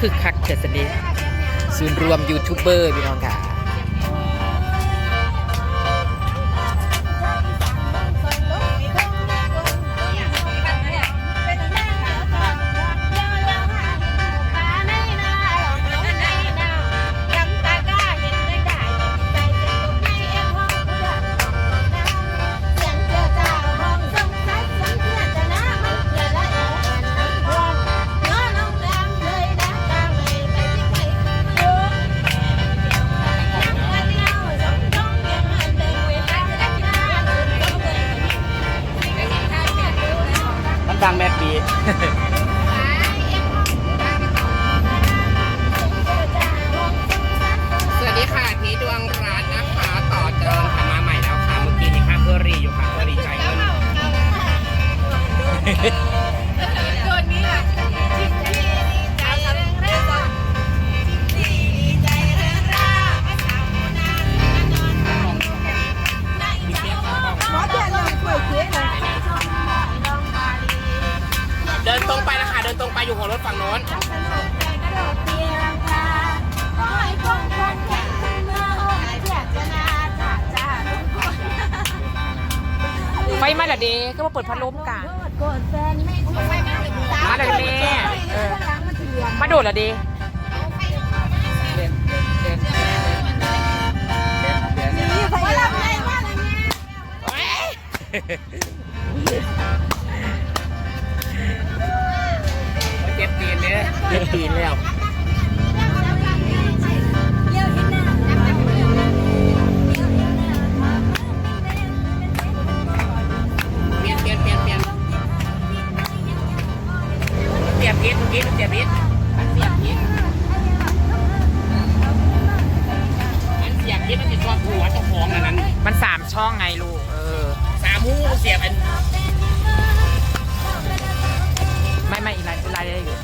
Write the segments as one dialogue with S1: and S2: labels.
S1: คือคักเถิดสนิทศูนย์รวมยูทูบเบอร์พี่น้องค่ะ
S2: มา
S1: และเด
S3: ก็มา
S1: เปิด
S3: พั
S1: ดลมกัน
S3: โกรธแฟนไม่ถูกไม่ไม่ถึงสาม
S1: มาเลยแม่เออ
S3: หลังมันเถื่อน
S1: มาโดดและเด
S3: นี่ไฟลับไหนว่าอะไรเนี่ย
S1: เจ็บตีนเนี่ยเจ็บตีนแล้ว ช่องไงลูก เออ สามหูเสียบอัน ไม่ไม่อีกลายอีกลายได้อยู่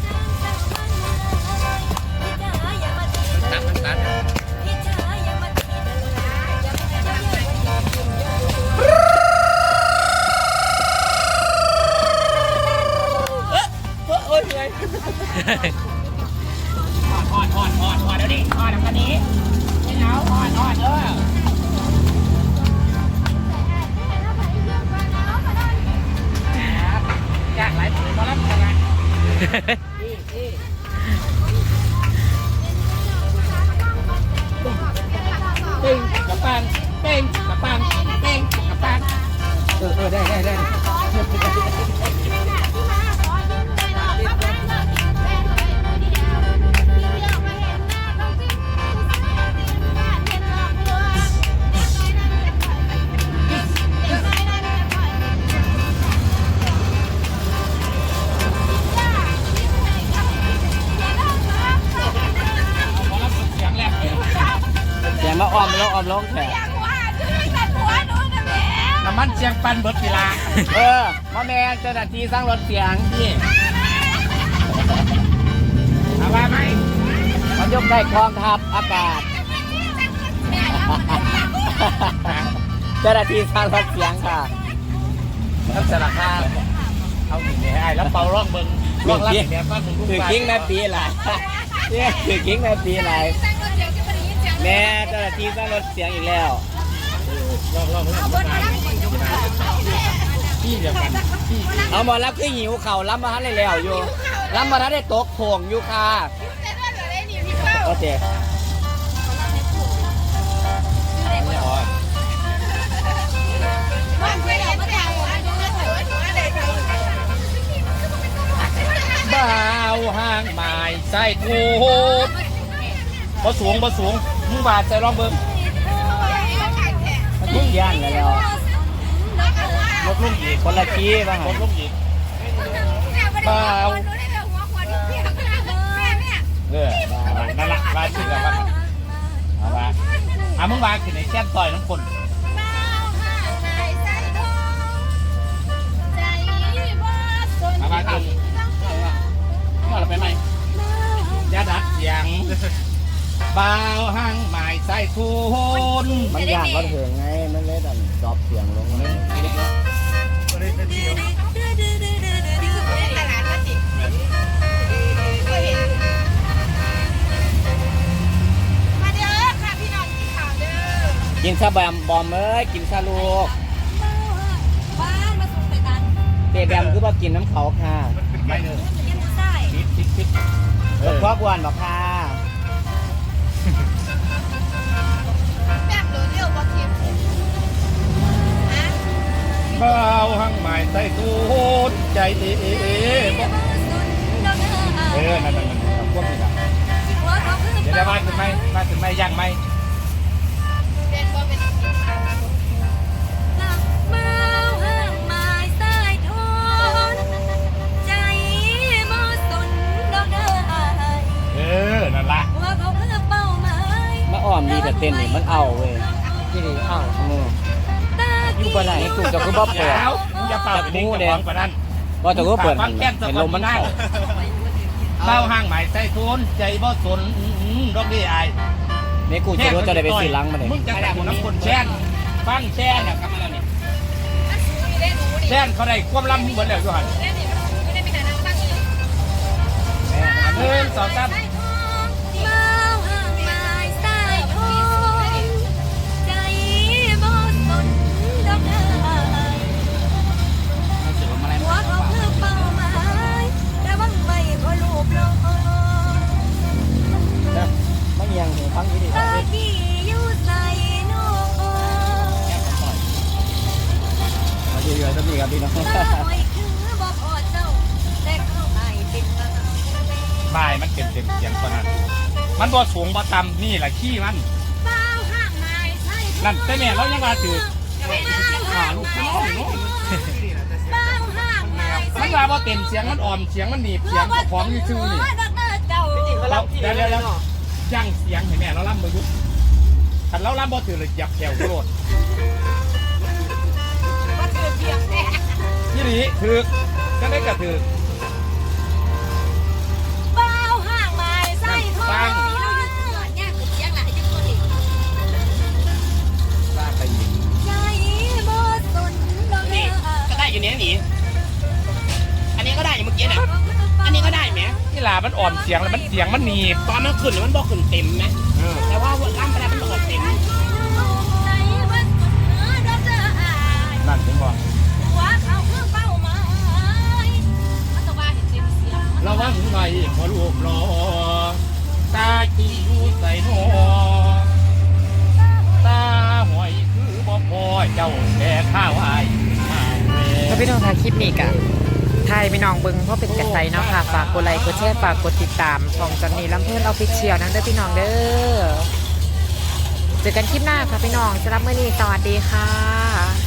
S1: อ้อมแล้
S2: วอ้อมลงแขก
S1: น้ำมันเชียงปันเบิร์ดกีฬา
S2: เออมาแมนเจ้าหน้าที่สร้างรถเสียง
S1: นี่เอาว่าไหม
S2: มันยกได้กองทัพอากาศเจ้าหน้าที่สร้างรถเสียงค่ะ
S1: ทั้งสารคามเอาหนึ่งเนี่ยไอ้แล้วเป่าร่องเบิ้งร่องล่างแบบว่าถึงลูก
S2: ถือ
S1: ปลา
S2: กิ้งแม่ปีหลายเนี่ยถือกิ้งแม่ปีหลาย แม่เจ้าหน้าที่สร้างรถเสียงอีกแล้ว
S1: ร่องร่องร่องร่องที่เดียวกันที่
S2: เอาหมอรับคือหิวเข่าวรับมาทันได้แล้วอยู่รับมาทันได้ตกโถงอยู่ค่ะโอเค
S1: ไม่อ๋อบ่าวห่างหมายใส่กูบ่สูงบ่สูง มึงบาดใส่ร่องเบิ้ง
S2: มันทุ่งย่านกันแล้ว
S1: ลดลงอีก
S2: คนละกี้บ้าง
S1: ลดลงอีกเออนั่นละว่าชื่อแล้วว่าเอาว่าอะมึงวางขึ้นในแก้มต่อยน้ำคน บ่าวห้างหมายใส่คุน
S2: มันยากก็เถืองไงมันเล่ดันจอบเสียงลงเลยกินซาแบมบอมเอ้ยกินซาลูก
S3: บ้านมาส่งไปตัน
S2: เตะแบมคือว่ากินน้ำเขาค่ะ
S1: ไม่เลย
S3: กิน
S2: ใส่พิกวันบอกค่ะ
S3: บา
S1: หังหมายใส่ตูนใจเอ๋บ่เออนั่นนั่นนั่นเอาพวกนี้ละเดี๋ยวได้มาถึงไหมมาถึงไหมย่างไหม
S3: เป็นบ่เป็นใจบ่สนดอกเด้อ
S1: เออนั่นละ
S3: ว่าเขาคือเป้าหมาย
S2: มาอ้อมมีแต่เต้นนี่มันเอาเว้ย
S4: ที่นี่อ้าว
S2: อืม
S3: ตา
S2: อยู่บ่ได้ถูกจะคือบ่เปิด
S1: เดี๋ยวมึงอย่าเป่าไปดิ้งกับของกว่านั้น
S2: ว่าจะก็เปิด
S1: ฟังแก้ม
S2: เห็นลมมันเข้า
S1: เบ้าห้างหมายใส่ตูนใจบ่สนดอกดีอาย
S2: นี่กูจะรู้จะได้ไปซื้อลังมาเลย
S1: มึงจะได้คนน้ำคนแช่นฟังแช่นเนี่ยกลับมาแล้วนี่
S3: อันสูงอยู่ได้หนูดิ
S1: แช่นเขาได้ควบลำมึงเบิดแล้วอยู่หัน
S3: ได้นี่ไม่ได้ไปหานังตั้งอีก
S1: หนึ่งสองสาม
S3: งหู
S2: ฟังยี่ดี
S3: ตาที่อยู่ใส่นอ
S2: มาเยอะๆสักทีครับพี่น้อง
S3: ตาหอยคือบ่พอเจ้าแต่เขาให้เป็นกำลัง
S1: บ่ายมันเต็มเต็มเสียงกว่านั้นมันบ่สูงบ่ต่ำนี่แหละขี้มัน
S3: เป้าห่างหมายใช่
S1: นั่นแต่แม่เรายังมาถือ
S3: หาลูกน้องเนาะเป้าห่างมั
S1: นว่าบ่เต็มเสียงมันอ่อมเสียงมันหนีบเสียงของนี่ชื่อนี่
S3: เรา
S1: เราเดี๋ยวเดี๋ยวเดี๋ยว จ้างเสียงให้แม่เราล่ำบ่ยุบคันเราล่ำบ่ถือเลยยับแถวโลด
S3: ว่าเธอเพียงแค่
S1: ยี่หลีถือก็ได้กระถือ
S3: เป้าห่างหมายใส่ทอง
S1: อ่อมเสียงแล้วมันเสียงมันหนีบ
S4: ตอนมันขึ้นเนี่ยมันบอกขึ้นเต็มไหม
S1: เออ
S4: แต่ว่าล่ำไปแล้วมันบอกเต็ม
S1: นั่นถึงบอกระวังหน่อยพอลูกรอตาจีอยู่ใส่หนอตาหอยคือบ่พอเจ้าแก่ข้าวอายข้าวแม่
S5: ถ้าพี่น้องทายคลิปนี้กะ ไทยพี่น้องเบิ้งเพราะเป็นกระใสเนาะค่ะ ฝากกดไลค์กดแชร์ฝากกดติดตามช่องจันนีลำเพื่อนออฟฟิเชียลนั่นเด้อพี่น้องเด้อเจอกันคลิปหน้าค่ะพี่น้องสำหรับมื้อนี้สวัสดีค่ะ